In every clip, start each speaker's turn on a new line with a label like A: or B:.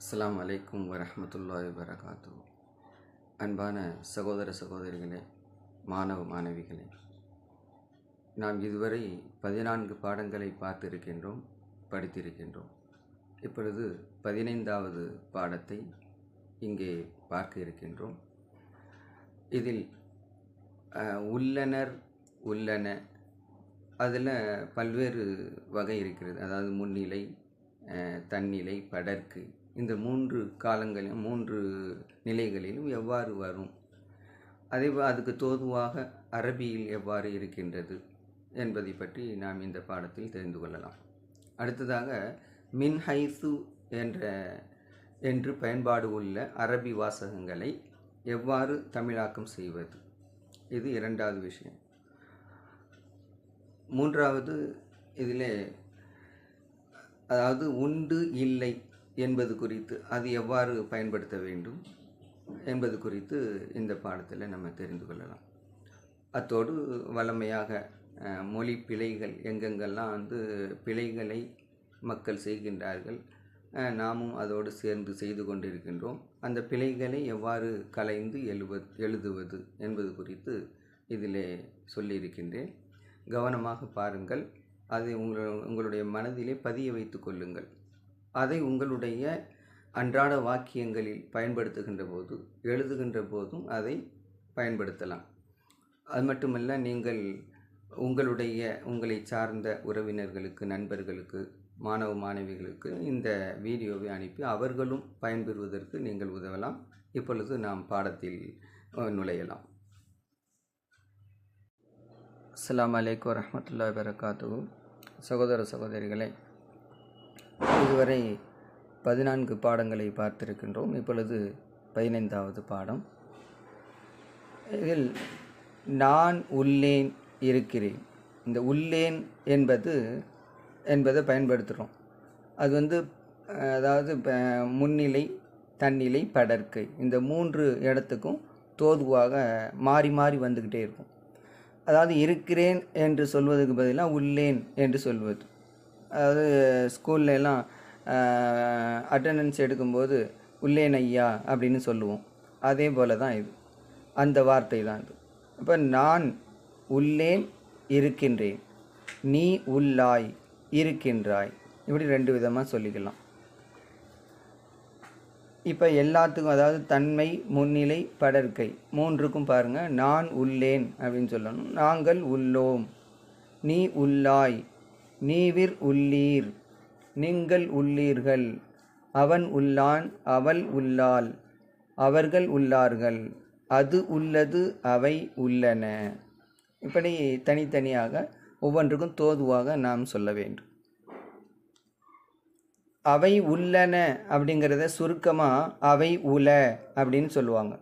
A: அஸ்லாம் அலைக்கும் வரமத்துல்லா வரகாத்து அன்பான சகோதர சகோதரிகளே மாணவ மாணவிகளே நாம் இதுவரை பதினான்கு பாடங்களை பார்த்திருக்கின்றோம் படித்திருக்கின்றோம். இப்பொழுது பதினைந்தாவது பாடத்தை இங்கே பார்க்க இருக்கின்றோம். இதில் உள்ளனர் உள்ளன அதில் பல்வேறு வகை இருக்கிறது. அதாவது முன்னிலை தன்னிலை படர்க்கு இந்த மூன்று காலங்களிலும் மூன்று நிலைகளிலும் எவ்வாறு வரும்? அதே போ- அதுக்கு தோதுவாக அரபியில் எவ்வாறு இருக்கின்றது என்பதை பற்றி நாம் இந்த பாடத்தில் தெரிந்து கொள்ளலாம். அடுத்ததாக மின் ஹைசு என்ற என்று பயன்பாடு உள்ள அரபி வாசகங்களை எவ்வாறு தமிழாக்கம் செய்வது? இது இரண்டாவது விஷயம். மூன்றாவது இதிலே அதாவது உண்டு இல்லை என்பது குறித்து அது எவ்வாறு பயன்படுத்த வேண்டும் என்பது குறித்து இந்த பாடத்தில் நம்ம தெரிந்து கொள்ளலாம். அத்தோடு வழமையாக மொழி பிழைகள் எங்கெங்கெல்லாம் வந்து பிழைகளை மக்கள் செய்கின்றார்கள் நாமும் அதோடு சேர்ந்து செய்து கொண்டிருக்கின்றோம். அந்த பிழைகளை எவ்வாறு கலைந்து எழுவ எழுதுவது என்பது குறித்து இதிலே சொல்லியிருக்கின்றேன். கவனமாக பாருங்கள் அதை உங்கள் உங்களுடைய மனதிலே பதிய வைத்து கொள்ளுங்கள். அதை உங்களுடைய அன்றாட வாக்கியங்களில் பயன்படுத்துகின்ற போது எழுதுகின்ற போதும் அதை பயன்படுத்தலாம். அது மட்டுமல்ல நீங்கள் உங்களுடைய உங்களை சார்ந்த உறவினர்களுக்கு நண்பர்களுக்கு மாணவ மாணவிகளுக்கு இந்த வீடியோவை அனுப்பி அவர்களும் பயன்பெறுவதற்கு நீங்கள் உதவலாம். இப்பொழுது நாம் பாடத்தில் நுழையலாம். அஸ்ஸலாமு அலைக்கும் வரஹ்மத்துல்லாஹி வரகாத்து சகோதர சகோதரிகளை இதுவரை பதினான்கு பாடங்களை பார்த்திருக்கின்றோம். இப்பொழுது பதினைந்தாவது பாடம். இதில் நான் உள்ளேன் இருக்கிறேன். இந்த உள்ளேன் என்பது என்பதை பயன்படுத்துகிறோம். அது வந்து அதாவது இப்போ முன்னிலை தன்னிலை படர்க்கை இந்த மூன்று இடத்துக்கும் தோதுவாக மாறி மாறி வந்துக்கிட்டே இருக்கும். அதாவது இருக்கிறேன் என்று சொல்வதுக்கு பதிலாக உள்ளேன் என்று சொல்வது. அதாவது ஸ்கூல்ல எல்லாம் அட்டண்டன்ஸ் எடுக்கும்போது உள்ளேன் ஐயா அப்படின்னு சொல்லுவோம். அதே போல தான் இது. அந்த வார்த்தை தான் இது. இப்போ நான் உள்ளேன் இருக்கின்றேன். நீ உள்ளாய் இருக்கின்றாய். இப்படி ரெண்டு விதமாக சொல்லிக்கலாம். இப்போ எல்லாத்துக்கும் அதாவது தன்மை முன்னிலை படர்க்கை மூன்றுக்கும் பாருங்கள் நான் உள்ளேன் அப்படின்னு சொல்லணும். நாங்கள் உள்ளோம். நீ உள்ளாய் நீவிர் உள்ளீர். நீங்கள் உள்ளீர்கள். அவன் உள்ளான் அவள் உள்ளாள். அவர்கள் உள்ளார்கள். அது உள்ளது அவை உள்ளன. இப்படி தனித்தனியாக ஒவ்வொன்றுக்கும் தோதுவாக நாம் சொல்ல வேண்டும். அவை உள்ளன அப்படிங்கிறத சுருக்கமாக அவை உல அப்படின்னு சொல்லுவாங்க.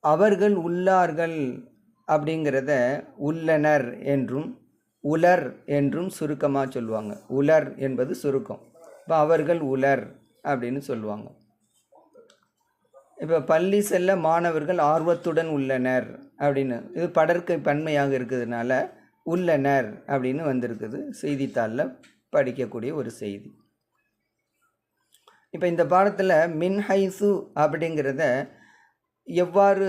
A: அவர்கள் உள்ளார்கள் அப்படிங்கிறத உள்ளனர் என்றும் உலர் என்றும் சுருக்கமாக சொல்லுவாங்க. உலர் என்பது சுருக்கம். இப்போ அவர்கள் உலர் அப்படின்னு சொல்லுவாங்க. இப்போ பள்ளி செல்ல மாணவர்கள் ஆர்வத்துடன் உள்ளனர் அப்படின்னு. இது படற்கை பன்மையாக இருக்கிறதுனால உள்ளனர் அப்படின்னு வந்திருக்குது. செய்தித்தாளில் படிக்கக்கூடிய ஒரு செய்தி. இப்போ இந்த பாடத்தில் மின்ஹைசு அப்படிங்கிறத எவ்வாறு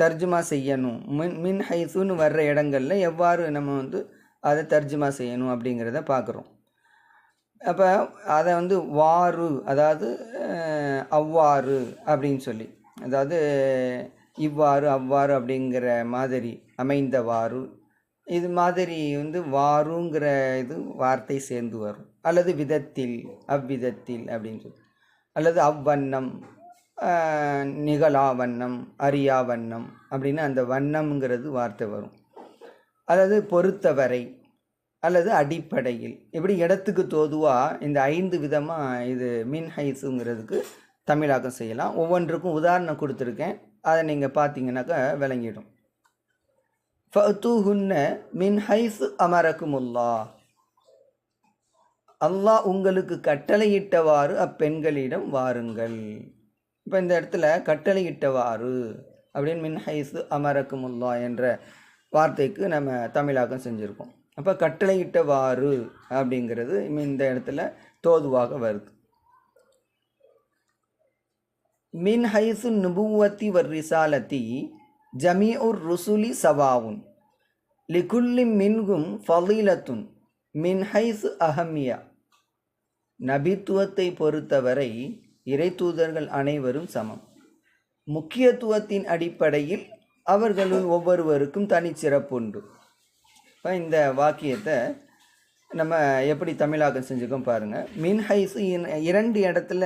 A: தர்ஜுமா செய்யணும்? மின் மின் ஹைசுன்னு வர்ற இடங்கள்ல எவ்வாறு நம்ம வந்து அதை தர்ஜுமா செய்யணும் அப்படிங்கிறத பார்க்குறோம் அப்போ அதை வந்து வாரு அதாவது அவ்வாறு அப்படின்னு சொல்லி. அதாவது இவ்வாறு அவ்வாறு அப்படிங்கிற மாதிரி அமைந்தவாறு இது மாதிரி வந்து வாருங்கிற இது வார்த்தை சேர்ந்து வரும். அல்லது விதத்தில் அவ்விதத்தில் அப்படின்னு சொல்லி. அல்லது அவ்வண்ணம் நிகழா வண்ணம் அறியா வண்ணம் அப்படின்னு அந்த வண்ணம்ங்கிறது வார்த்தை வரும். அதாவது பொறுத்தவரை அல்லது அடிப்படையில். இப்படி இடத்துக்கு தோதுவாக இந்த ஐந்து விதமாக இது மின் ஹைஸுங்கிறதுக்கு தமிழாக்கம் செய்யலாம். ஒவ்வொன்றுக்கும் உதாரணம் கொடுத்துருக்கேன். அதை நீங்கள் பார்த்தீங்கன்னாக்கா விளங்கிடும். ஃபத்துஹுன்ன மின் ஹைசு அமரக்குமுல்லா அல்லாஹ் உங்களுக்கு கட்டளையிட்டவாறு அப்பெண்களிடம் வாருங்கள். இப்போ இந்த இடத்துல கட்டளையிட்டவாறு அப்படின்னு மின் ஹைசு அமரக்குமுல்லா என்ற வார்த்தைக்கு நம்ம தமிழாக்கம் செஞ்சுருக்கோம். அப்போ கட்டளையிட்டவாறு அப்படிங்கிறது இந்த இடத்துல தோதுவாக வருது. மின் ஹைசு நுபுவத்தி வர்ரிசாலத்தி ஜமி ஜமீ உர் ருசுலி சவாவுன். லிகுல்லி மின்கும் ஃபலீலத்துன். மின் ஹைசு அஹமியா. நபித்துவத்தை பொறுத்தவரை இறைத்தூதர்கள் அனைவரும் சமம். முக்கியத்துவத்தின் அடிப்படையில் அவர்களுள் ஒவ்வொருவருக்கும் தனிச்சிறப்புண்டு இப்போ இந்த வாக்கியத்தை நம்ம எப்படி தமிழாக்கம் செஞ்சுக்கோம் பாருங்கள் மின் ஹைஸ் இரண்டு இடத்துல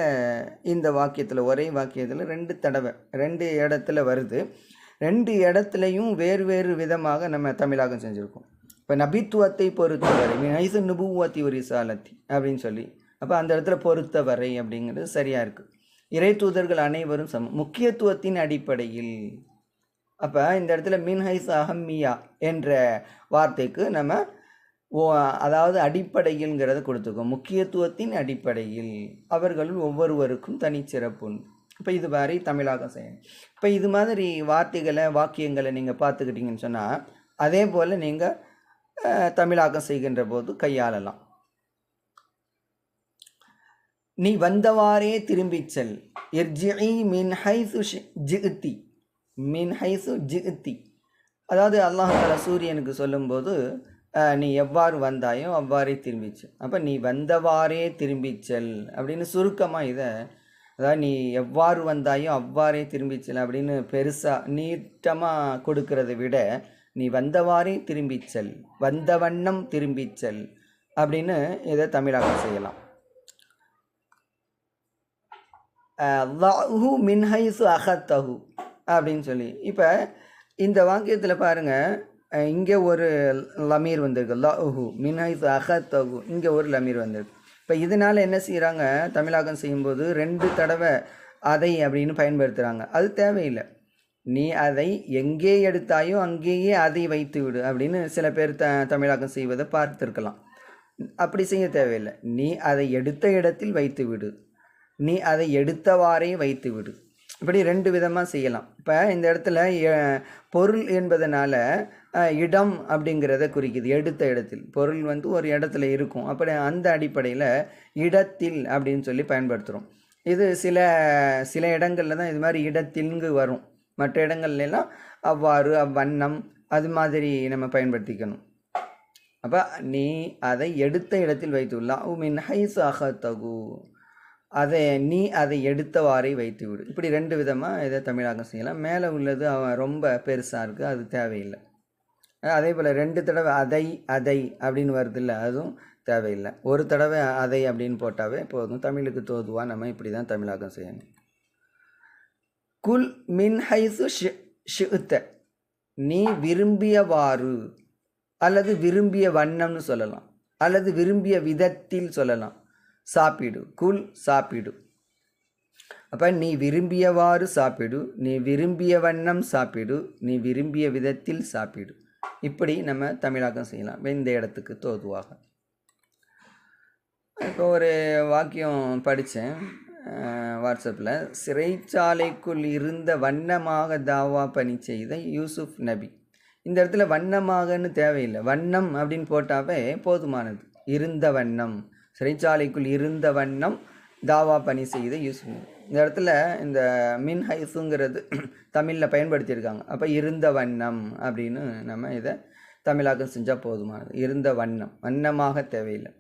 A: இந்த வாக்கியத்தில் ஒரே வாக்கியத்தில் ரெண்டு தடவை ரெண்டு இடத்துல வருது. ரெண்டு இடத்துலையும் வேறு வேறு விதமாக நம்ம தமிழாக்கம் செஞ்சுருக்கோம். இப்போ நபித்துவத்தை பொறுத்தவரை மின் ஹைசு நுபுவத்தி ஒரு சாலத்தி அப்படின்னு சொல்லி அப்போ அந்த இடத்துல பொறுத்தவரை அப்படிங்கிறது சரியாக இருக்குது இறை தூதர்கள் அனைவரும் சமம் முக்கியத்துவத்தின் அடிப்படையில் அப்போ இந்த இடத்துல மின்ஹைஸ் அஹம்மியா என்ற வார்த்தைக்கு நம்ம ஓ அதாவது அடிப்படையில்ங்கிறத கொடுத்துருக்கோம் முக்கியத்துவத்தின் அடிப்படையில் அவர்களுள் ஒவ்வொருவருக்கும் தனிச்சிறப்பு இப்போ இது மாதிரி தமிழாக்கம் செய்யணும் இப்போ இது மாதிரி வார்த்தைகளை வாக்கியங்களை நீங்கள் பார்த்துக்கிட்டிங்கன்னு சொன்னால் அதே போல் நீங்கள் தமிழாக்கம் செய்கின்ற போது கையாளலாம். நீ வந்தவாறே திரும்பிச் செல். இர்ஜிஇ மின் ஹைசு ஜிஇத்தி மின் ஹைசு ஜிஇத்தி அதாவது அல்லாஹால சூரியனுக்கு சொல்லும்போது நீ எவ்வாறு வந்தாயோ அவ்வாறே திரும்பிச் செல். அப்போ நீ வந்தவாறே திரும்பிச் செல் அப்படின்னு சுருக்கமாக இதை அதாவது நீ எவ்வாறு வந்தாயோ அவ்வாறே திரும்பிச் செல் அப்படின்னு பெருசாக நீட்டமாக கொடுக்கறதை விட நீ வந்தவாறே திரும்பிச் செல். வந்த வண்ணம் திரும்பிச் செல் அப்படின்னு இதை தமிழாக்கம் செய்யலாம். லஹு மின்ஹைசு அகத்தஹு அப்படின்னு சொல்லி. இப்போ இந்த வாக்கியத்தில் பாருங்கள் இங்கே ஒரு லமீர் வந்திருக்கு. லஹு மின்ஹைசு அகத்தஹு இங்கே ஒரு லமீர் வந்திருக்கு. இப்போ இதனால் என்ன செய்கிறாங்க தமிழாக்கம் செய்யும்போது ரெண்டு தடவை அதை அப்படின்னு பயன்படுத்துகிறாங்க அது தேவையில்லை. நீ அதை எங்கே எடுத்தாயோ அங்கேயே அதை வைத்து விடு அப்படின்னு சில பேர் த தமிழாக்கம் செய்வதை பார்த்துருக்கலாம். அப்படி செய்ய தேவையில்லை. நீ அதை எடுத்த இடத்தில் வைத்து விடு. நீ அதை எடுத்தவாறே வைத்து விடு இப்படி ரெண்டு விதமாக செய்யலாம். இப்போ இந்த இடத்துல பொருள் என்பதனால இடம் அப்படிங்கிறத குறிக்குது எடுத்த இடத்தில். பொருள் வந்து ஒரு இடத்துல இருக்கும். அப்படி அந்த அடிப்படையில் இடத்தில் அப்படின்னு சொல்லி பயன்படுத்துகிறோம் இது சில சில இடங்களில் தான் இது மாதிரி இடத்தில்ங்கு வரும். மற்ற இடங்கள்லாம் அவ்வாறு அவ்வண்ணம் அது மாதிரி நம்ம பயன்படுத்திக்கணும். அப்போ நீ அதை எடுத்த இடத்தில் வைத்துள்ளா உமின் ஹைஸ் அகத்தகு அதை நீ அதை எடுத்தவாறே வைத்து விடு இப்படி ரெண்டு விதமாக இதை தமிழாக்கம் செய்யலாம். மேலே உள்ளது அவன் ரொம்ப பெருசாக இருக்குது அது தேவையில்லை. அதே போல் ரெண்டு தடவை அதை அதை அப்படின்னு வருதுல்ல அதுவும் தேவையில்லை. ஒரு தடவை அதை அப்படின்னு போட்டாவே போதும். தமிழுக்கு தோதுவா நம்ம இப்படி தான் தமிழாக்கம் செய்யணும். குல் மின் ஹைசு ஷித்த நீ விரும்பியவாறு அல்லது விரும்பிய வண்ணம்னு சொல்லலாம். அல்லது விரும்பிய விதத்தில் சொல்லலாம். சாப்பிடு. குல் சாப்பிடு. அப்போ நீ விரும்பியவாறு சாப்பிடு. நீ விரும்பிய வண்ணம் சாப்பிடு. நீ விரும்பிய விதத்தில் சாப்பிடு. இப்படி நம்ம தமிழாக்கம் செய்யலாம். இந்த இடத்துக்கு தோதுவாக. இப்போ ஒரு வாக்கியம் படித்தேன். வாட்ஸ்அப்பில் சிறைச்சாலைக்குள் இருந்த வண்ணமாக தாவா பணி செய்த யூசுப் நபி. இந்த இடத்துல வண்ணமாகன்னு தேவையில்லை. வண்ணம் அப்படின்னு போட்டாவே போதுமானது. இருந்த வண்ணம். சிறைச்சாலைக்குள் இருந்த வண்ணம் தாவா பணி செய்த யூசுப் இந்த இடத்துல இந்த மின் ஹைஸுங்கிறது தமிழில் பயன்படுத்தியிருக்காங்க. அப்போ இருந்த வண்ணம் அப்படின்னு நம்ம இதை தமிழாக்கம் செஞ்சால் போதுமானது. இருந்த வண்ணம். வண்ணமாக தேவையில்லை.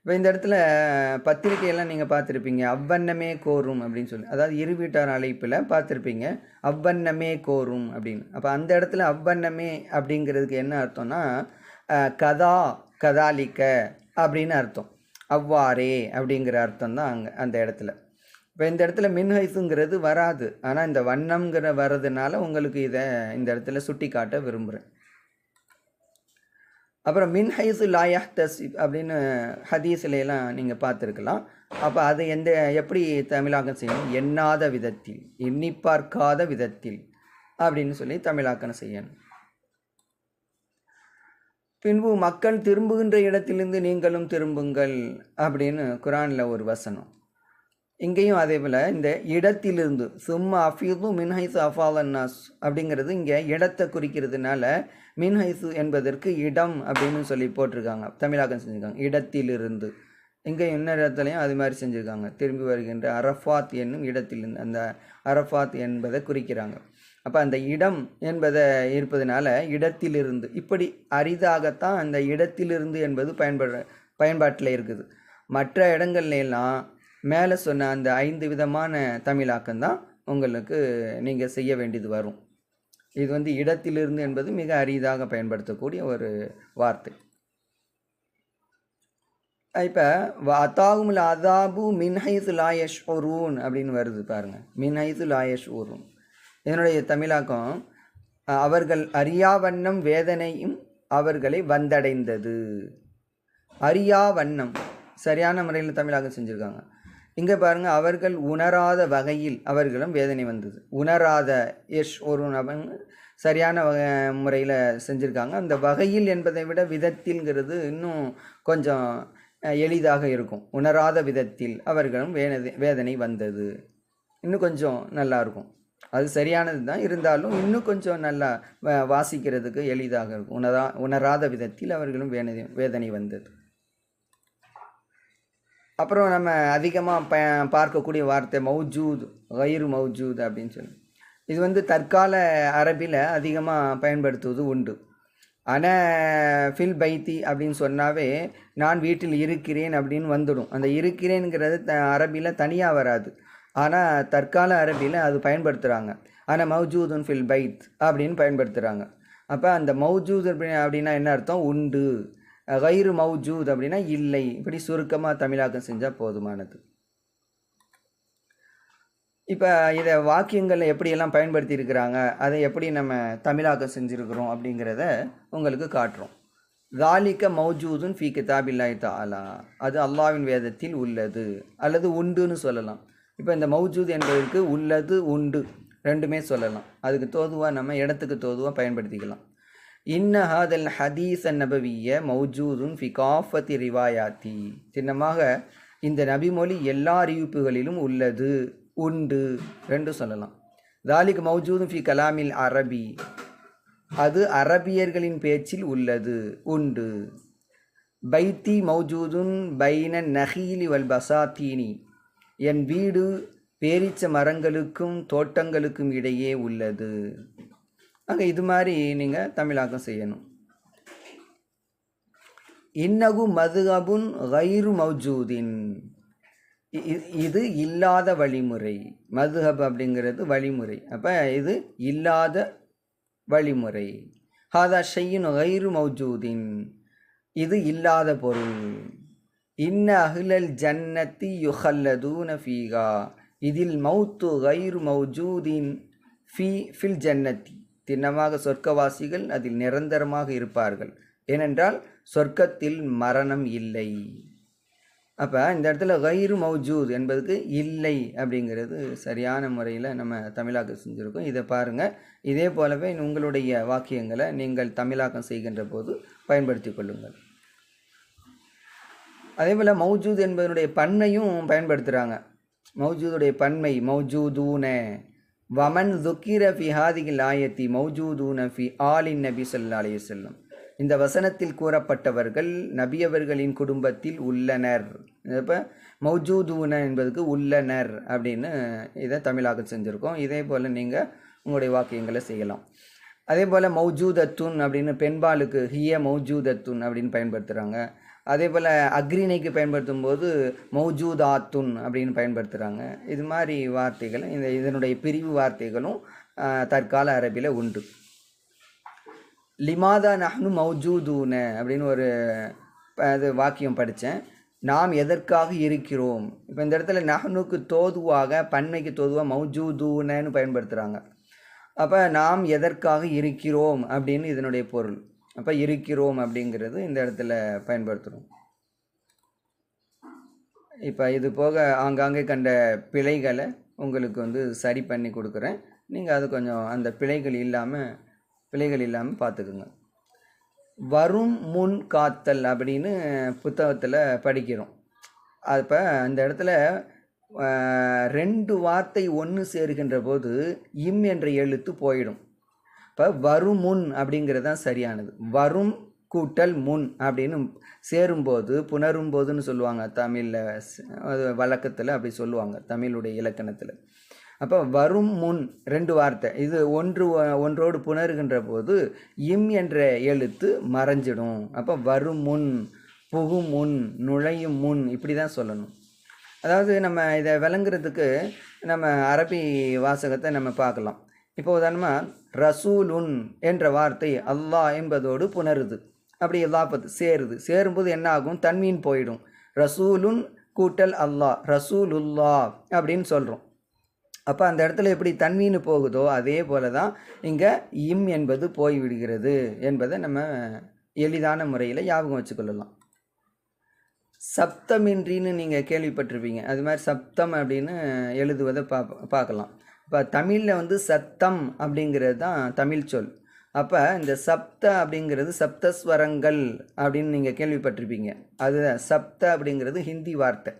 A: இப்போ இந்த இடத்துல பத்திரிக்கையெல்லாம் நீங்கள் பார்த்துருப்பீங்க. அவ்வண்ணமே கோரும் அப்படின்னு சொல்லி. அதாவது இரு வீட்டார் அழைப்பில் பார்த்துருப்பீங்க. அவ்வண்ணமே கோரும் அப்படின்னு. அப்போ அந்த இடத்துல அவ்வண்ணமே அப்படிங்கிறதுக்கு என்ன அர்த்தம்னா கதா கதாலிக்க அப்படின்னு அர்த்தம். அவ்வாறே அப்படிங்கிற அர்த்தம் தான் அங்கே அந்த இடத்துல. இப்போ இந்த இடத்துல மின்ஹைஸுங்கிறது வராது. ஆனால் இந்த வண்ணம்ங்கிற வர்றதுனால உங்களுக்கு இதை இந்த இடத்துல சுட்டி காட்ட விரும்புகிறேன் அப்புறம் மின்ஹைசு லாயா தஸ் அப்படின்னு ஹதீஸ்ல நீங்கள் பார்த்துருக்கலாம். அப்போ அது எந்த எப்படி தமிழாக்கம் செய்யணும்? எண்ணாத விதத்தில் எண்ணி பார்க்காத விதத்தில் அப்படின்னு சொல்லி தமிழாக்கம் செய்யணும். பின்பு மக்கள் திரும்புகின்ற இடத்திலிருந்து நீங்களும் திரும்புங்கள் அப்படின்னு குரானில் ஒரு வசனம். இங்கேயும் அதே போல் இந்த இடத்திலிருந்து சும்மா அஃபீது மின்ஹைசு அஃபாலன்னாஸ் அப்படிங்கிறது இங்கே இடத்தை குறிக்கிறதுனால மின்ஹைசு என்பதற்கு இடம் அப்படின்னு சொல்லி போட்டிருக்காங்க. தமிழாக்கம் செஞ்சுருக்காங்க. இடத்திலிருந்து. இங்கே இன்னொரு இடத்துலையும் அது மாதிரி செஞ்சுருக்காங்க. திரும்பி வருகின்ற அரஃபாத் என்னும் இடத்திலிருந்து அந்த அரஃபாத் என்பதை குறிக்கிறாங்க. அப்போ அந்த இடம் என்பதை இருப்பதனால இடத்திலிருந்து இப்படி அரிதாகத்தான் அந்த இடத்திலிருந்து என்பது பயன்பட பயன்பாட்டில் இருக்குது. மற்ற இடங்கள்லாம் மேலே சொன்ன அந்த ஐந்து விதமான தமிழாக்கம்தான் உங்களுக்கு நீங்கள் செய்ய வேண்டியது வரும். இது வந்து இடத்திலிருந்து என்பது மிக அரிதாக பயன்படுத்தக்கூடிய ஒரு வார்த்தை. இப்போ அத்தாகுமுல் அதாபு மின்ஹைசு லாயஷ் ஒரூன் அப்படின்னு வருது பாருங்கள் மின்ஹைசு லாயஷ் ஒரூன் இதனுடைய தமிழாக்கம் அவர்கள் அறியா வண்ணம் வேதனையும் அவர்களை வந்தடைந்தது. அறியா வண்ணம். சரியான முறையில் தமிழாக்கம் செஞ்சுருக்காங்க. இங்கே பாருங்கள் அவர்கள் உணராத வகையில் அவர்களும் வேதனை வந்தது. உணராத எஷ் ஒரு நபன் சரியான வகை முறையில் செஞ்சுருக்காங்க. அந்த வகையில் என்பதை விட விதத்தில்ங்கிறது இன்னும் கொஞ்சம் எளிதாக இருக்கும். உணராத விதத்தில் அவர்களும் வேதனை வேதனை வந்தது. இன்னும் கொஞ்சம் நல்லாயிருக்கும் அது சரியானது தான். இருந்தாலும் இன்னும் கொஞ்சம் நல்லா வ- வாசிக்கிறதுக்கு எளிதாக இருக்கும். உணரா உணராத விதத்தில் அவர்களும் வேதனை வேதனை வந்தது. அப்புறம் நம்ம அதிகமாக ப பார்க்கக்கூடிய வார்த்தை மௌஜூத் கயிறு மௌஜூத் அப்படின்னு சொல்லி. இது வந்து தற்கால அரபியில் அதிகமாக பயன்படுத்துவது உண்டு. ஆனால் ஃபில் பைத்தி அப்படின்னு சொன்னாவே நான் வீட்டில் இருக்கிறேன் அப்படின்னு வந்துடும். அந்த இருக்கிறேன்ங்கிறது த அரபியில் தனியாக வராது. ஆனால் தற்கால அரபியில் அது பயன்படுத்துகிறாங்க ஆனால் மௌஜூதுன் ஃபில் பைத் அப்படின்னு பயன்படுத்துகிறாங்க அப்போ அந்த மௌஜூத் அப்படி அப்படின்னா என்ன அர்த்தம்? உண்டு. கயிறு மௌஜூத் அப்படின்னா இல்லை. இப்படி சுருக்கமாக தமிழாக்கம் செஞ்சால் போதுமானது. இப்போ இதை வாக்கியங்களில் எப்படியெல்லாம் பயன்படுத்தியிருக்கிறாங்க? அதை எப்படி நம்ம தமிழாக்கம் செஞ்சுருக்கிறோம் அப்படிங்கிறத உங்களுக்கு காட்டுறோம். தாலிக்க மௌஜூதுன் ஃபி கிதாபில்லாய் தாலா அது அல்லாவின் வேதத்தில் உள்ளது. அல்லது உண்டுன்னு சொல்லலாம். இப்போ இந்த மௌஜூத் என்பதற்கு உள்ளது உண்டு. ரெண்டுமே சொல்லலாம். அதுக்கு தோதுவாக நம்ம இடத்துக்கு தோதுவாக பயன்படுத்திக்கலாம். இன்ன ஹாதல் ஹதீஸ் நபவிய மௌஜூதுன் ஃபிகாஃபத்தி ரிவாயாத்தி. சின்னமாக இந்த நபிமொழி எல்லா அறிவிப்புகளிலும் உள்ளது உண்டு. ரெண்டும் சொல்லலாம். தாலிக் மௌஜூதும் ஃபி கலாமில் அரபி. அது அரபியர்களின் பேச்சில் உள்ளது உண்டு. பைத்தி மௌஜூதுன் பைன நஹீலி வல் பசாத்தீனி. என் வீடு பேரிச்ச மரங்களுக்கும் தோட்டங்களுக்கும் இடையே உள்ளது. ஆக இது மாதிரி நீங்கள் தமிழாக்கம் செய்யணும். இன்னகு மதுகபுன் கயிறு மௌஜூதின். இது இல்லாத வழிமுறை. மதுஹப் அப்படிங்கிறது வழிமுறை. அப்போ இது இல்லாத வழிமுறை. ஹாதா ஷையின் கயிறு மௌஜூதின். இது இல்லாத பொருள். இன்ன அஹ்லல் ஜன்னத்தி யுஹல்லதூன ஃபீகா இதில் மௌத்து கயிறு மௌஜூதின் ஃபி ஃபில் ஜன்னத்தி. திண்ணமாக சொர்க்கவாசிகள் அதில் நிரந்தரமாக இருப்பார்கள். ஏனென்றால் சொர்க்கத்தில் மரணம் இல்லை. அப்போ இந்த இடத்துல கயிறு மௌஜூத் என்பதுக்கு இல்லை அப்படிங்கிறது சரியான முறையில் நம்ம தமிழாக்கம் செஞ்சுருக்கோம். இதை பாருங்கள் இதே போலவே உங்களுடைய வாக்கியங்களை நீங்கள் தமிழாக்கம் செய்கின்ற போது பயன்படுத்தி கொள்ளுங்கள். அதே போல் மௌஜூத் என்பதனுடைய பன்மையும் பயன்படுத்துகிறாங்க மௌஜூதுடைய பன்மை மௌஜூதூன. வமன் துக்கிர ஃபி ஹாதிகில் ஆயத்தி மௌஜூதூன ஃபி ஆலின் நபி சொல்லா அலைய செல்லும் இந்த வசனத்தில் கூறப்பட்டவர்கள் நபியவர்களின் குடும்பத்தில் உள்ளனர். இப்போ மௌஜூதூன என்பதுக்கு உள்ளனர் அப்படின்னு இதை தமிழாக்கம் செஞ்சுருக்கோம். இதே போல் நீங்கள் உங்களுடைய வாக்கியங்களை செய்யலாம். அதே போல் மௌஜூதத்துன் அப்படின்னு பெண்பாலுக்கு ஹிய மௌஜூதத்துன் அப்படின்னு பயன்படுத்துகிறாங்க அதே போல் அக்ரிணைக்கு பயன்படுத்தும் போது மௌஜூதாத்துன் அப்படின்னு பயன்படுத்துகிறாங்க இது மாதிரி வார்த்தைகள் இந்த இதனுடைய பிரிவு வார்த்தைகளும் தற்கால அரபியில் உண்டு. லிமாதா நஹ்னு மௌஜூதூன அப்படின்னு ஒரு இது வாக்கியம் படித்தேன் நாம் எதற்காக இருக்கிறோம்? இப்போ இந்த இடத்துல நஹ்னுக்கு தோதுவாக பன்மைக்கு தோதுவாக மௌஜூதூனன்னு பயன்படுத்துகிறாங்க அப்போ நாம் எதற்காக இருக்கிறோம் அப்படின்னு இதனுடைய பொருள். அப்போ இருக்கிறோம் அப்படிங்கிறது இந்த இடத்துல பயன்படுத்துகிறோம் இப்போ இது போக ஆங்காங்கே கண்ட பிழைகளை உங்களுக்கு வந்து சரி பண்ணி கொடுக்குறேன். நீங்கள் அது கொஞ்சம் அந்த பிழைகள் இல்லாமல் பிழைகள் இல்லாமல் பார்த்துக்குங்க. வரும் முன் காத்தல் அப்படின்னு புத்தகத்தில் படிக்கிறோம். அப்போ அந்த இடத்துல ரெண்டு வார்த்தை ஒன்று சேருகின்ற போது இம் என்ற எழுத்து போயிடும். இப்போ வரும் முன் அப்படிங்கிறது தான் சரியானது. வரும் கூட்டல் முன் அப்படின்னு சேரும்போது புணரும் போதுன்னு சொல்லுவாங்க தமிழில் வழக்கத்தில் அப்படி சொல்லுவாங்க தமிழுடைய இலக்கணத்தில். அப்போ வரும் முன் ரெண்டு வார்த்தை இது ஒன்று ஒன்றோடு புணருகின்ற போது இம் என்ற எழுத்து மறைஞ்சிடும். அப்போ வரும் முன் புகும் முன் நுழையும் முன் இப்படி தான் சொல்லணும். அதாவது நம்ம இதை விளங்குறதுக்கு நம்ம அரபி வாசகத்தை நம்ம பார்க்கலாம். இப்போ உதாரணமாக ரசூலுன் என்ற வார்த்தை அல்லாஹ் என்பதோடு புணருது. அப்படி பத்து சேருது. சேரும்போது என்ன ஆகும்? தன்மீன் போயிடும். ரசூலுன் கூட்டல் அல்லாஹ் ரசூலுல்லா அப்படின்னு சொல்கிறோம் அப்போ அந்த இடத்துல எப்படி தன்மீன் போகுதோ அதே போல தான் இங்கே இம் என்பது போய்விடுகிறது என்பதை நம்ம எளிதான முறையில் ஞாபகம் வச்சுக்கொள்ளலாம். சப்தமின்றின்னு நீங்கள் கேள்விப்பட்டிருப்பீங்க. அது மாதிரி சப்தம் அப்படின்னு எழுதுவதை பா பார்க்கலாம். இப்போ தமிழில் வந்து சத்தம் அப்படிங்கிறது தான் தமிழ் சொல். அப்போ இந்த சப்த அப்படிங்கிறது சப்தஸ்வரங்கள் அப்படின்னு நீங்கள் கேள்விப்பட்டிருப்பீங்க. அது சப்த அப்படிங்கிறது ஹிந்தி வார்த்தை.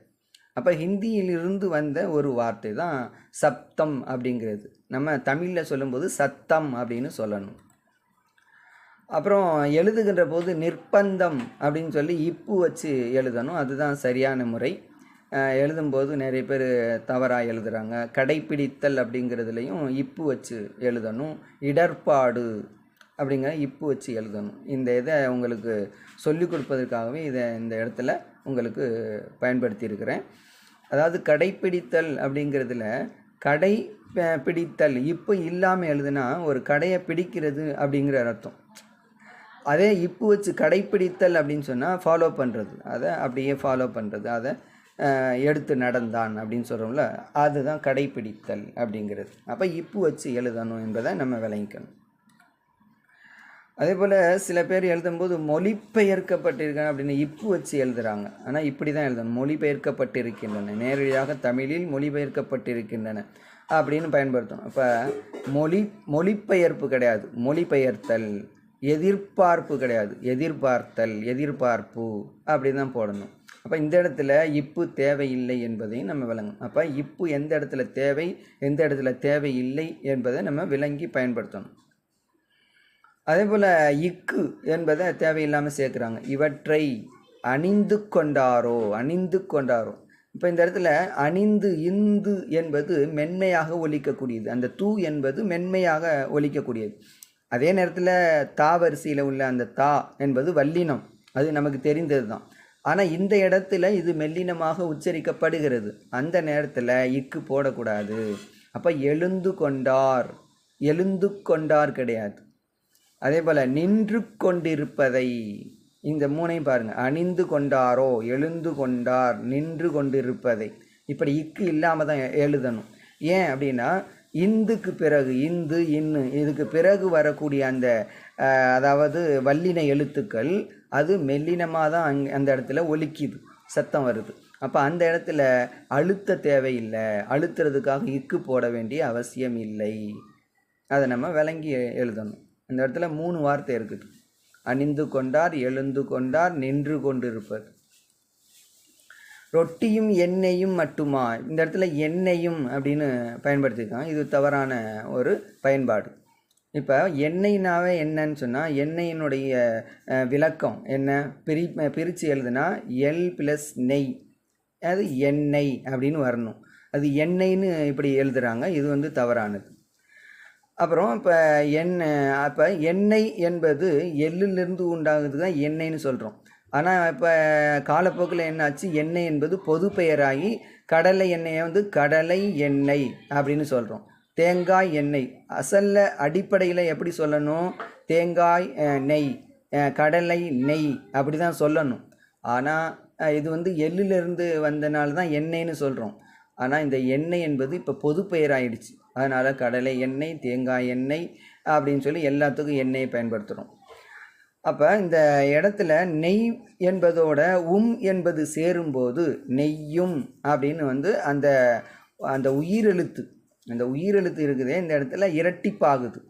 A: அப்போ ஹிந்தியிலிருந்து வந்த ஒரு வார்த்தை தான் சப்தம் அப்படிங்கிறது. நம்ம தமிழில் சொல்லும்போது சத்தம் அப்படின்னு சொல்லணும். அப்புறம் எழுதுகின்ற போது நிர்பந்தம் அப்படின்னு சொல்லி இப்பு வச்சு எழுதணும். அதுதான் சரியான முறை. எழுதும்போது நிறைய பேர் தவறாக எழுதுகிறாங்க கடைப்பிடித்தல் அப்படிங்கிறதுலையும் இப்பு வச்சு எழுதணும். இடர்பாடு அப்படிங்கிற இப்பு வச்சு எழுதணும். இந்த இதை உங்களுக்கு சொல்லிக் கொடுப்பதற்காகவே இதை இந்த இடத்துல உங்களுக்கு பயன்படுத்தியிருக்கிறேன். அதாவது கடைப்பிடித்தல் அப்படிங்கிறதுல கடை பிடித்தல் இப்போ இல்லாமல் எழுதுனா ஒரு கடையை பிடிக்கிறது அப்படிங்கிற அர்த்தம். அதே இப்பு வச்சு கடைப்பிடித்தல் அப்படின்னு சொன்னால் ஃபாலோ பண்ணுறது அதை அப்படியே ஃபாலோ பண்ணுறது அதை எடுத்து நடந்தான் அப்படின்னு சொல்கிறோம்ல அதுதான் கடைப்பிடித்தல் அப்படிங்கிறது. அப்போ இப்பு வச்சு எழுதணும் என்பதை நம்ம விளங்கிக்கணும். அதே போல் சில பேர் எழுதும்போது மொழிபெயர்க்கப்பட்டிருக்கேன் அப்படின்னு இப்பு வச்சு எழுதுகிறாங்க ஆனால் இப்படி தான் எழுதணும். மொழிபெயர்க்கப்பட்டிருக்கின்றன. நேரடியாக தமிழில் மொழிபெயர்க்கப்பட்டிருக்கின்றன அப்படின்னு பயன்படுத்தணும். அப்போ மொழி மொழிபெயர்ப்பு கிடையாது. மொழிபெயர்த்தல் எதிர்பார்ப்பு கிடையாது. எதிர்பார்த்தல் எதிர்பார்ப்பு அப்படி தான் போடணும். அப்போ இந்த இடத்துல இப்பு தேவையில்லை என்பதையும் நம்ம விளங்கணும். அப்போ இப்பு எந்த இடத்துல தேவை எந்த இடத்துல தேவையில்லை என்பதை நம்ம விளங்கி பயன்படுத்தணும். அதே போல் இக்கு என்பதை தேவையில்லாமல் சேர்க்குறாங்க. இவற்றை அணிந்து கொண்டாரோ அணிந்து கொண்டாரோ. இப்போ இந்த இடத்துல அணிந்து இந்து என்பது மென்மையாக ஒலிக்கக்கூடியது. அந்த தூ என்பது மென்மையாக ஒலிக்கக்கூடியது. அதே நேரத்தில் தா வரிசையில் உள்ள அந்த தா என்பது வல்லினம். அது நமக்கு தெரிந்தது தான் ஆனால் இந்த இடத்துல இது மெல்லினமாக உச்சரிக்கப்படுகிறது. அந்த நேரத்தில் இக்கு போடக்கூடாது. அப்போ எழுந்து கொண்டார். எழுந்து கொண்டார் கிடையாது. அதே போல் நின்று கொண்டிருப்பதை இந்த மூணையும் பாருங்கள் அணிந்து கொண்டாரோ எழுந்து கொண்டார் நின்று கொண்டிருப்பதை. இப்படி இக்கு இல்லாமல் தான் எழுதணும். ஏன் அப்படின்னா இந்துக்கு பிறகு இந்து இன்னு இதுக்கு பிறகு வரக்கூடிய அந்த அதாவது வல்லின எழுத்துக்கள் அது மெல்லினமாக தான் அங் அந்த இடத்துல ஒலிக்குது சத்தம் வருது. அப்போ அந்த இடத்துல அழுத்த தேவையில்லை. அழுத்துறதுக்காக இக்கு போட வேண்டிய அவசியம் இல்லை. அதை நம்ம விளங்கி எழுதணும். அந்த இடத்துல மூணு வார்த்தை இருக்குது. அணிந்து கொண்டார் எழுந்து கொண்டார் நின்று கொண்டிருப்பர். ரொட்டியும் எண்ணெயும் மட்டுமா? இந்த இடத்துல எண்ணெயும் அப்படின்னு பயன்படுத்தியிருக்காங்க. இது தவறான ஒரு பயன்பாடு. இப்போ எண்ணெய்னாவே என்னன்னு சொன்னால் எண்ணெயினுடைய விளக்கம் என்ன? பிரி பிரித்து எழுதுனா எல் ப்ளஸ் நெய். அது எண்ணெய் அப்படின்னு வரணும். அது எண்ணெய்ன்னு இப்படி எழுதுகிறாங்க இது வந்து தவறானது. அப்புறம் இப்போ எண்ணெய் அப்போ எண்ணெய் என்பது எள்ளிலிருந்து உண்டாகுது தான் எண்ணெய்னு சொல்கிறோம் ஆனால் இப்போ காலப்போக்கில் என்னாச்சு? எண்ணெய் என்பது பொது பெயராகி கடலை எண்ணெயை வந்து கடலை எண்ணெய் அப்படின்னு சொல்கிறோம் தேங்காய் எண்ணெய். அசல்ல அடிப்படையில் எப்படி சொல்லணும்? தேங்காய் நெய் கடலை நெய் அப்படி தான் சொல்லணும் ஆனால் இது வந்து எள்ளிலிருந்து வந்தனால தான் எண்ணெய்னு சொல்கிறோம் ஆனால் இந்த எண்ணெய் என்பது இப்போ பொது பெயராயிடுச்சு. அதனால் கடலை எண்ணெய் தேங்காய் எண்ணெய் அப்படின்னு சொல்லி எல்லாத்துக்கும் எண்ணெயை பயன்படுத்துகிறோம் அப்போ இந்த இடத்துல நெய் என்பதோட உம் என்பது சேரும்போது நெய்யும் அப்படின்னு வந்து அந்த அந்த உயிரெழுத்து அந்த உயிரெழுத்து இருக்குதே இந்த இடத்துல இரட்டிப்பாகுது.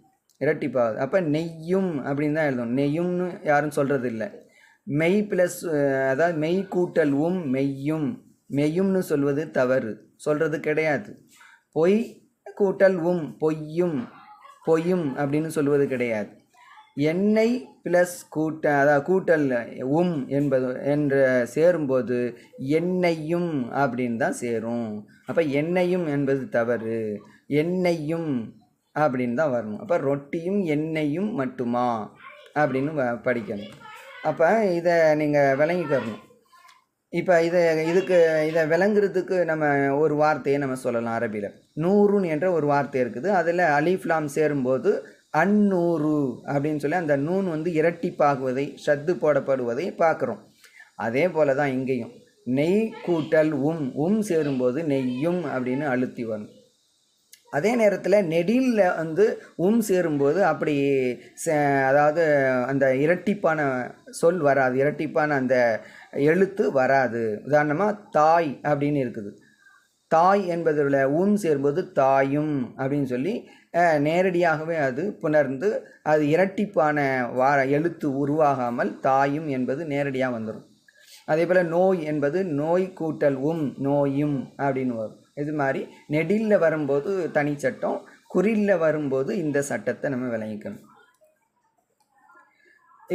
A: இரட்டிப்பாகுது. அப்போ நெய்யும் அப்படின்னு தான் எழுதணும். நெய்யும்னு யாரும் சொல்கிறது இல்லை மெய் ப்ளஸ் அதாவது மெய் கூட்டல் உம் மெய்யும். மெய்யும்னு சொல்வது தவறு. சொல்கிறது கிடையாது. பொய் கூட்டல் உம் பொய்யும். பொய்யும் அப்படின்னு சொல்வது கிடையாது. எண்ணெய் ப்ளஸ் கூட்ட அதாவது கூட்டல் உம் என்பது என்று சேரும்போது எண்ணெயும் அப்படின்னு தான் சேரும். அப்போ எண்ணெயும் என்பது தவறு. எண்ணெயும் அப்படின்னு தான் வரணும். அப்போ ரொட்டியும் எண்ணெயும் மட்டுமா அப்படின்னு வ- படிக்கணும். அப்போ இதை நீங்கள் விளங்கிக்கணும். இப்போ இதை இதுக்கு இதை விளங்குறதுக்கு நம்ம ஒரு வார்த்தையை நம்ம சொல்லலாம் அரபியில் நூறுன்னு என்ற ஒரு வார்த்தை இருக்குது. அதில் அலிஃப்லாம் சேரும்போது அந்நூறு அப்படின்னு சொல்லி அந்த நூன் வந்து இரட்டிப்பாகுவதை சத்து போடப்படுவதை பார்க்குறோம். அதே போல தான் இங்கேயும். நெய் கூட்டல் உம் உம் சேரும்போது நெய்யும் அப்படின்னு அழுத்தி வரும் அதே நேரத்தில் நெடிலில் வந்து உம் சேரும்போது அப்படி ச- அதாவது அந்த இரட்டிப்பான சொல் வராது. இரட்டிப்பான அந்த எழுத்து வராது. உதாரணமாக தாய் அப்படின்னு இருக்குது. தாய் என்பதில் உம் சேரும்போது தாயும் அப்படின்னு சொல்லி நேரடியாகவே அது புணர்ந்து அது இரட்டிப்பான வார எழுத்து உருவாகாமல் தாயும் என்பது நேரடியாக வந்துடும் அதே போல் நோய் என்பது நோய் கூட்டல் உம் நோயும் அப்படின்னு வரும். இது மாதிரி நெடில்ல வரும்போது தனி சட்டம் குறில்ல வரும்போது இந்த சட்டத்தை நம்ம விளங்கிக்கணும்.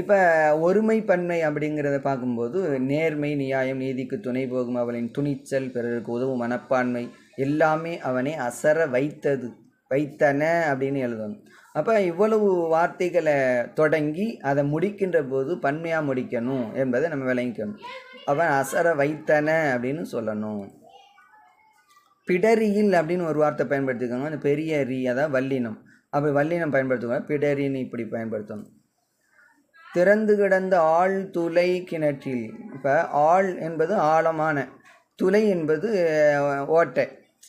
A: இப்போ ஒருமை பன்மை அப்படிங்கிறத பார்க்கும்போது நேர்மை நியாயம் நீதிக்கு துணை போகும் அவளின் துணிச்சல் பிறருக்கு உதவும் மனப்பான்மை எல்லாமே அவனை அசர வைத்தது. வைத்தன அப்படின்னு எழுதணும். அப்போ இவ்வளவு வார்த்தைகளை தொடங்கி அதை முடிக்கின்ற போது பன்மையாக முடிக்கணும் என்பதை நம்ம விளங்கிக்கணும். அவன் அசர வைத்தன அப்படின்னு சொல்லணும். பிடரியில் அப்படின்னு ஒரு வார்த்தை பயன்படுத்திக்கோங்க. அந்த பெரிய ரி அதாவது வல்லினம். அப்படி வல்லினம் பயன்படுத்துவாங்க. பிடரின்னு இப்படி பயன்படுத்தணும். திறந்து கிடந்த ஆள் துளை கிணற்றில். இப்போ ஆள் என்பது ஆழமான. துளை என்பது ஓட்டை.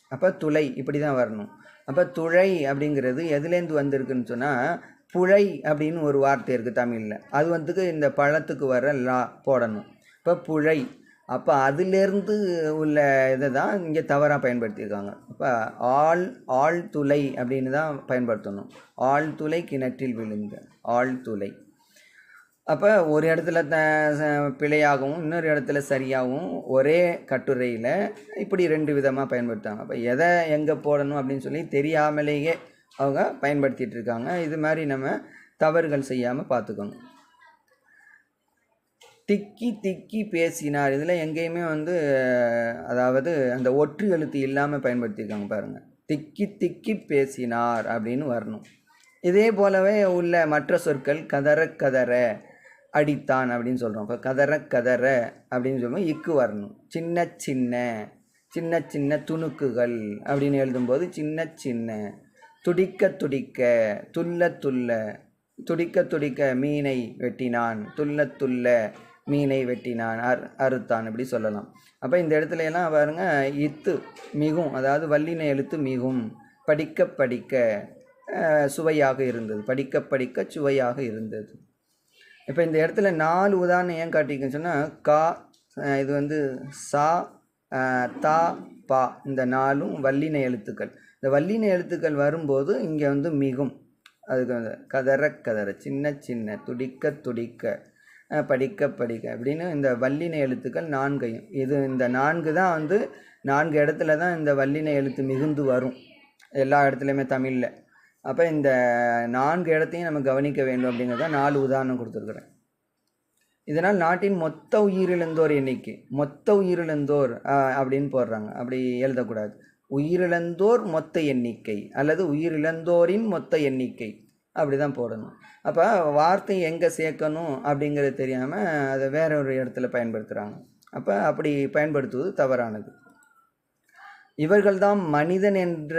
A: அப்போ துளை இப்படி தான் வரணும். அப்போ துளை அப்படிங்கிறது எதுலேருந்து வந்திருக்குன்னு சொன்னால் புழை அப்படின்னு ஒரு வார்த்தை இருக்குது தமிழில். அது வந்துக்கு இந்த பழத்துக்கு வர லா போடணும். இப்போ புழை. அப்போ அதிலேருந்து உள்ள இதை தான் இங்கே தவறாக பயன்படுத்தியிருக்காங்க. இப்போ ஆள் ஆழ்துளை அப்படின்னு தான் பயன்படுத்தணும். ஆழ்துளை கிணற்றில் விழுந்த. ஆழ்துளை அப்போ ஒரு இடத்துல த பிழையாகவும் இன்னொரு இடத்துல சரியாகவும் ஒரே கட்டுரையில் இப்படி ரெண்டு விதமாக பயன்படுத்தாங்க அப்போ எதை எங்கே போடணும் அப்படின்னு சொல்லி தெரியாமலேயே அவங்க பயன்படுத்திகிட்டு இருக்காங்க. இது மாதிரி நம்ம தவறுகள் செய்யாமல் பார்த்துக்கணும் திக்கி திக்கி பேசினார். இதில் எங்கேயுமே வந்து அதாவது அந்த ஒற்று எழுத்து இல்லாமல் பயன்படுத்தியிருக்காங்க பாருங்கள் திக்கி திக்கி பேசினார் அப்படின்னு வரணும். இதே போலவே உள்ள மற்ற சொற்கள் கதற கதற அடித்தான் அப்படின்னு சொல்கிறோம் இப்போ கதற கதற அப்படின்னு சொல்லும்போது இக்கு வரணும். சின்ன சின்ன சின்ன சின்ன துணுக்குகள் அப்படின்னு எழுதும்போது சின்ன சின்ன துடிக்க துடிக்க துள்ள துள்ள துடிக்க துடிக்க மீனை வெட்டினான் துள்ள துள்ள மீனை வெட்டினான் அர் அறுத்தான் இப்படி சொல்லலாம். அப்போ இந்த இடத்துல எல்லாம் பாருங்க இத்து மிகும் அதாவது வல்லின எழுத்து மிகும். படிக்க படிக்க சுவையாக இருந்தது. படிக்க படிக்க சுவையாக இருந்தது. இப்போ இந்த இடத்துல நாலு உதாரணம் ஏன் காட்டிக்கன்னு சொன்னால் கா இது வந்து சா தா பா இந்த நாலும் வல்லின எழுத்துக்கள். இந்த வல்லின எழுத்துக்கள் வரும்போது இங்கே வந்து மிகும். அதுக்கு வந்து கதற கதற சின்ன சின்ன துடிக்க துடிக்க படிக்க படிக்க அப்படின்னு இந்த வல்லின எழுத்துக்கள் நான்கையும். இது இந்த நான்கு தான் வந்து நான்கு இடத்துல தான் இந்த வல்லின எழுத்து மிகுந்து வரும். எல்லா இடத்துலையுமே தமிழில். அப்போ இந்த நான்கு இடத்தையும் நம்ம கவனிக்க வேண்டும் அப்படிங்கிறத நாலு உதாரணம் கொடுத்துருக்குறேன். இதனால் நாட்டின் மொத்த உயிரிழந்தோர் எண்ணிக்கை மொத்த உயிரிழந்தோர் அப்படின்னு போடுறாங்க. அப்படி எழுதக்கூடாது. உயிரிழந்தோர் மொத்த எண்ணிக்கை அல்லது உயிரிழந்தோரின் மொத்த எண்ணிக்கை. அப்படி தான் போடணும். அப்போ வார்த்தை எங்கே சேர்க்கணும் அப்படிங்கிறது தெரியாமல் அதை வேற ஒரு இடத்துல பயன்படுத்துகிறாங்க அப்போ அப்படி பயன்படுத்துவது தவறானது. இவர்கள்தாம் மனிதன் என்ற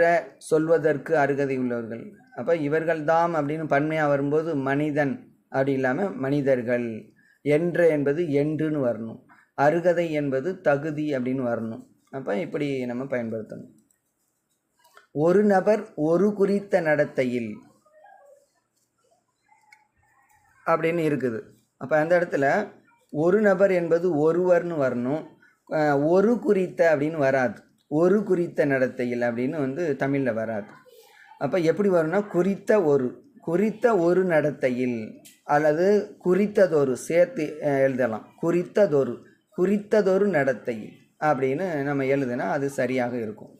A: சொல்வதற்கு அருகதை உள்ளவர்கள் அப்போ இவர்கள்தாம் அப்படின்னு பன்மையாக வரும்போது மனிதன் அப்படி இல்லாமல் மனிதர்கள். என்ற என்பது என்றுன்னு வரணும். அருகதை என்பது தகுதி அப்படின்னு வரணும். அப்போ இப்படி நம்ம பயன்படுத்தணும். ஒரு நபர் ஒரு குறித்த நடத்தையில் அப்படின்னு இருக்குது. அப்போ அந்த இடத்துல ஒரு நபர் என்பது ஒருவர்னு வரணும். ஒரு குறித்த அப்படின்னு வராது. ஒரு குறித்த நடத்தையில் அப்படின்னு வந்து தமிழில் வராது. அப்போ எப்படி வரும்னா குறித்த ஒரு குறித்த ஒரு நடத்தையில் அல்லது குறித்ததொரு சேர்த்து எழுதலாம். குறித்ததொரு குறித்ததொரு நடத்தையில் அப்படின்னு நம்ம எழுதுனா அது சரியாக இருக்கும்.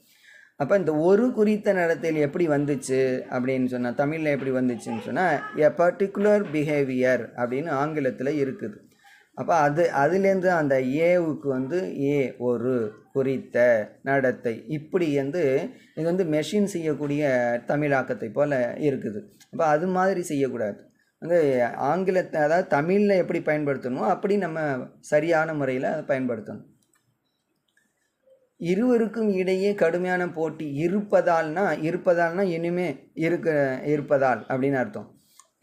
A: அப்போ இந்த ஒரு குறித்த நடத்தையில் எப்படி வந்துச்சு அப்படின்னு சொன்னால் தமிழில் எப்படி வந்துச்சுன்னு சொன்னால் எ பர்டிகுலர் பிஹேவியர் அப்படின்னு ஆங்கிலத்தில் இருக்குது. அப்போ அது அதுலேருந்து அந்த ஏவுக்கு வந்து ஏ ஒரு குறித்த நடத்தை இப்படி வந்து இது வந்து மெஷின் செய்யக்கூடிய தமிழாக்கத்தை போல் இருக்குது. அப்போ அது மாதிரி செய்யக்கூடாது. வந்து ஆங்கிலத்தை அதாவது தமிழில் எப்படி பயன்படுத்தணுமோ அப்படி நம்ம சரியான முறையில் அதை பயன்படுத்தணும். இருவருக்கும் இடையே கடுமையான போட்டி இருப்பதால்னா இருப்பதால்னா இனிமே இருக்க இருப்பதால் அப்படின்னு அர்த்தம்.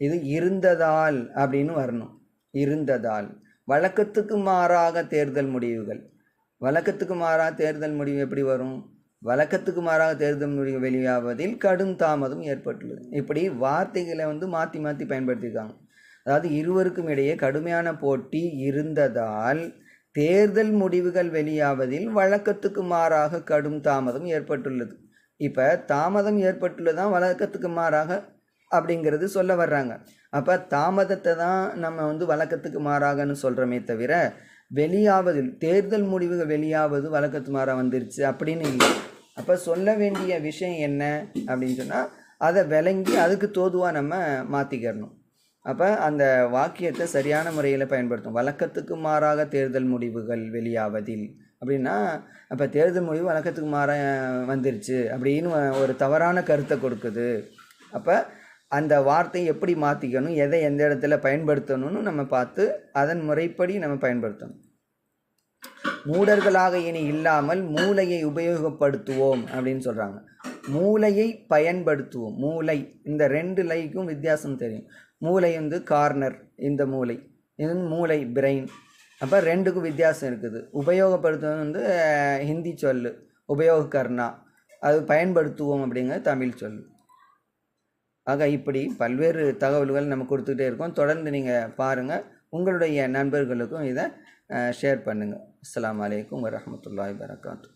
A: இது இருந்ததால் அப்படின்னு வரணும். இருந்ததால். வழக்கத்துக்கு மாறாக தேர்தல் முடிவுகள். வழக்கத்துக்கு மாறாக தேர்தல் முடிவு எப்படி வரும்? வழக்கத்துக்கு மாறாக தேர்தல் முடிவு வெளியாவதில் கடும் தாமதம் ஏற்பட்டுள்ளது. இப்படி வார்த்தைகளை வந்து மாற்றி மாற்றி பயன்படுத்தியிருக்காங்க. அதாவது இருவருக்கும் இடையே கடுமையான போட்டி இருந்ததால் தேர்தல் முடிவுகள் வெளியாவதில் வழக்கத்துக்கு மாறாக கடும் தாமதம் ஏற்பட்டுள்ளது. இப்போ தாமதம் ஏற்பட்டுள்ளதான் வழக்கத்துக்கு மாறாக அப்படிங்கிறது சொல்ல வர்றாங்க. அப்போ தாமதத்தை தான் நம்ம வந்து வழக்கத்துக்கு மாறாகன்னு சொல்கிறோமே தவிர வெளியாவது தேர்தல் முடிவுகள் வெளியாவது வழக்கத்து மாறாக வந்துருச்சு அப்படின்னு இல்லை. அப்போ சொல்ல வேண்டிய விஷயம் என்ன அப்படின்னு சொன்னால் அதை விளங்கி அதுக்கு தோதுவாக நம்ம மாற்றிக்கிறணும் அப்போ அந்த வாக்கியத்தை சரியான முறையில் பயன்படுத்தும் வழக்கத்துக்கு மாறாக தேர்தல் முடிவுகள் வெளியாவதில் அப்படின்னா அப்போ தேர்தல் முடிவு வழக்கத்துக்கு மாற வந்துருச்சு அப்படின்னு ஒரு தவறான கருத்தை கொடுக்குது. அப்போ அந்த வார்த்தையை எப்படி மாற்றிக்கணும் எதை எந்த இடத்துல பயன்படுத்தணும்னு நம்ம பார்த்து அதன் முறைப்படி நம்ம பயன்படுத்தணும். மூடர்களாக இனி இல்லாமல் மூளையை உபயோகப்படுத்துவோம் அப்படின்னு சொல்கிறாங்க மூளையை பயன்படுத்துவோம். மூளை இந்த ரெண்டு லைக்கும் வித்தியாசம் தெரியும். மூளை வந்து கார்னர் இந்த மூளை. இது மூளை பிரெயின். அப்போ ரெண்டுக்கும் வித்தியாசம் இருக்குது. உபயோகப்படுத்துவது வந்து ஹிந்தி சொல் உபயோகக்கர்ணா அது பயன்படுத்துவோம் அப்படிங்கிறது தமிழ் சொல் ஆக இப்படி பல்வேறு தகவல்கள் நம்ம கொடுத்துக்கிட்டே இருக்கோம். தொடர்ந்து நீங்கள் பாருங்கள் உங்களுடைய நண்பர்களுக்கும் இதை ஷேர் பண்ணுங்கள் அஸ்லாம் அலைக்கும் வரஹ்மத்துல்லாஹி வரகாத்து